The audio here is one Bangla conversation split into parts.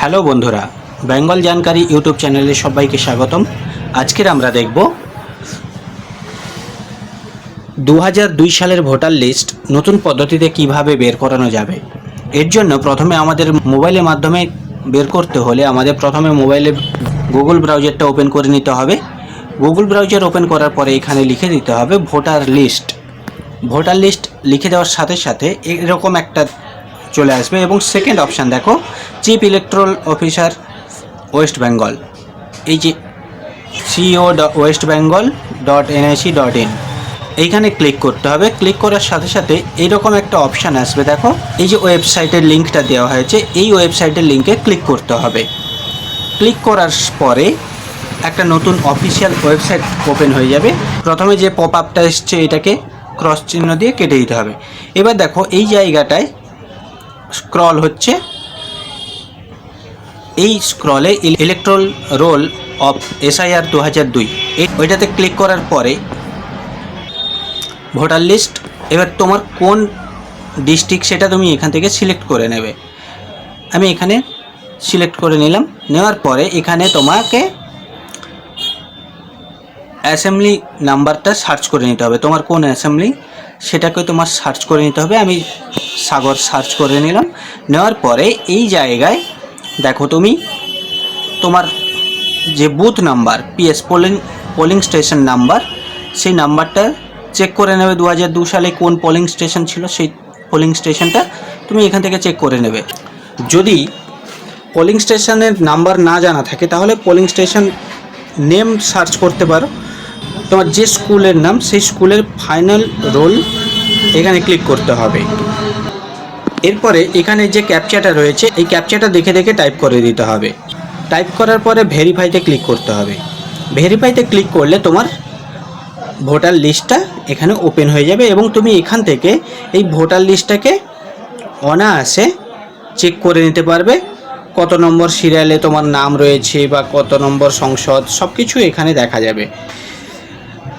হ্যালো বন্ধুরা, বেঙ্গল জানকারি ইউটিউব চ্যানেলে সবাইকে স্বাগতম। আজকের আমরা দেখব দু দুই সালের ভোটার লিস্ট নতুন পদ্ধতিতে কীভাবে বের করানো যাবে। এর জন্য প্রথমে আমাদের মোবাইলের মাধ্যমে বের করতে হলে আমাদের প্রথমে মোবাইলে গুগল ব্রাউজারটা ওপেন করে নিতে হবে। গুগল ব্রাউজার ওপেন করার পরে এখানে লিখে দিতে হবে ভোটার লিস্ট। ভোটার লিস্ট লিখে দেওয়ার সাথে সাথে এরকম একটা চলে আসবে। এবং সেকেন্ড অপশান দেখো chief electoral officer West Bengal এই যে CEO West Bengal dot NIC dot in এইখানে ক্লিক করতে হবে। ক্লিক করার সাথে সাথে এইরকম একটা অপশান আসবে, দেখো। এই যে ওয়েবসাইটের লিঙ্কটা দেওয়া হয়েছে, এই ওয়েবসাইটের লিঙ্কে ক্লিক করতে হবে। ক্লিক করার পরে একটা নতুন অফিসিয়াল ওয়েবসাইট ওপেন হয়ে যাবে। প্রথমে যে পপ আপটা এসছে, এটাকে ক্রস চিহ্ন দিয়ে কেটে দিতে হবে। এবার দেখো, এই জায়গাটায় স্ক্রল হচ্ছে। এই স্ক্রলে ইলেকট্রল রোল অফ এসআইআর দু হাজার দুই। ওইটাতে ক্লিক করার পরে ভোটার লিস্ট এবার তোমার কোন ডিস্ট্রিক্ট সেটা তুমি এখান থেকে সিলেক্ট করে নেবে। আমি এখানে সিলেক্ট করে নিলাম। নেওয়ার পরে এখানে তোমাকে অ্যাসেম্বলি নাম্বারটা সার্চ করে নিতে হবে। তোমার কোন অ্যাসেম্বলি সেটাকে তোমার সার্চ করে নিতে হবে। আমি সাগর সার্চ করে নিলাম। নেওয়ার পরে এই জায়গায় দেখো তুমি, তোমার যে booth number PS polling polling station number সেই নাম্বারটা চেক করে নেবে দু হাজার দু সালে কোন পোলিং স্টেশন ছিল, সেই পোলিং স্টেশনটা তুমি এখান থেকে চেক করে নেবে। যদি পোলিং স্টেশনের নাম্বার না জানা থাকে, তাহলে পোলিং স্টেশন নেম সার্চ করতে পারো। তোমার যে স্কুলের নাম, সেই স্কুলের ফাইনাল রোল এখানে ক্লিক করতে হবে। এরপরে এখানে যে ক্যাপচাটা রয়েছে, এই ক্যাপচাটা দেখে দেখে টাইপ করে দিতে হবে। টাইপ করার পরে ভেরিফাইতে ক্লিক করতে হবে। ভেরিফাইতে ক্লিক করলে তোমার ভোটার লিস্টটা এখানে ওপেন হয়ে যাবে এবং তুমি এখান থেকে এই ভোটার লিস্টটাকে অনায়াসে চেক করে নিতে পারবে। কত নম্বর সিরিয়ালে তোমার নাম রয়েছে বা কত নম্বর সংসদ সব কিছু এখানে দেখা যাবে।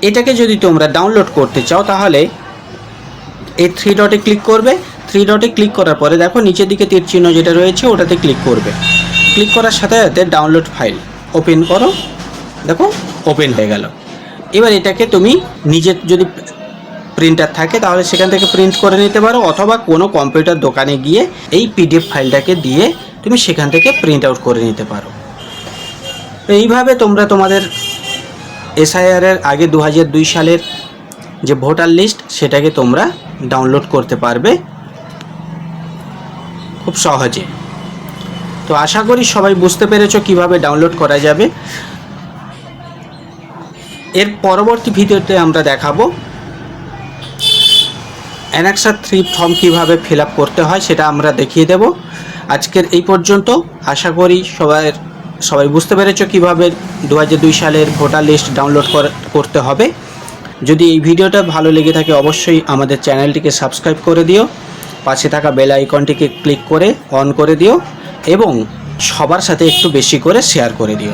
এটাকে যদি তোমরা ডাউনলোড করতে চাও তাহলে এই থ্রি ডটে ক্লিক করবে। থ্রি ডটে ক্লিক করার পরে দেখো নিচের দিকে তীর চিহ্ন যেটা রয়েছে ওটাতে ক্লিক করবে। ক্লিক করার সাথে সাথে ডাউনলোড ফাইল ওপেন করো। দেখো ওপেন হয়ে গেল। এবার এটাকে তুমি নিজের যদি প্রিন্টার থাকে তাহলে সেখান থেকে প্রিন্ট করে নিতে পারো অথবা কোনো কম্পিউটার দোকানে গিয়ে এই পিডিএফ ফাইলটাকে দিয়ে তুমি সেখান থেকে প্রিন্ট আউট করে নিতে পারো। এইভাবে তোমরা তোমাদের এসআইআরের আগে দু সালের যে ভোটার লিস্ট, সেটাকে তোমরা ডাউনলোড করতে পারবে খুব সহজে। তো আশা করি সবাই বুঝতে পেরেছ কীভাবে ডাউনলোড করা যাবে। এর পরবর্তী ভিডিওতে আমরা দেখাবো অ্যানাক্সার থ্রি ফর্ম কীভাবে ফিল করতে হয়, সেটা আমরা দেখিয়ে দেব। আজকের এই পর্যন্ত, আশা করি সবাই সবাই বুঝতে পেরেছ কীভাবে দু সালের ভোটার লিস্ট ডাউনলোড করতে হবে। যদি এই ভিডিওটা ভালো লেগে থাকে অবশ্যই আমাদের চ্যানেলটিকে সাবস্ক্রাইব করে দিও, পাশে থাকা বেল আইকনটিকে ক্লিক করে অন করে দিও এবং সবার সাথে একটু বেশি করে শেয়ার করে দিও।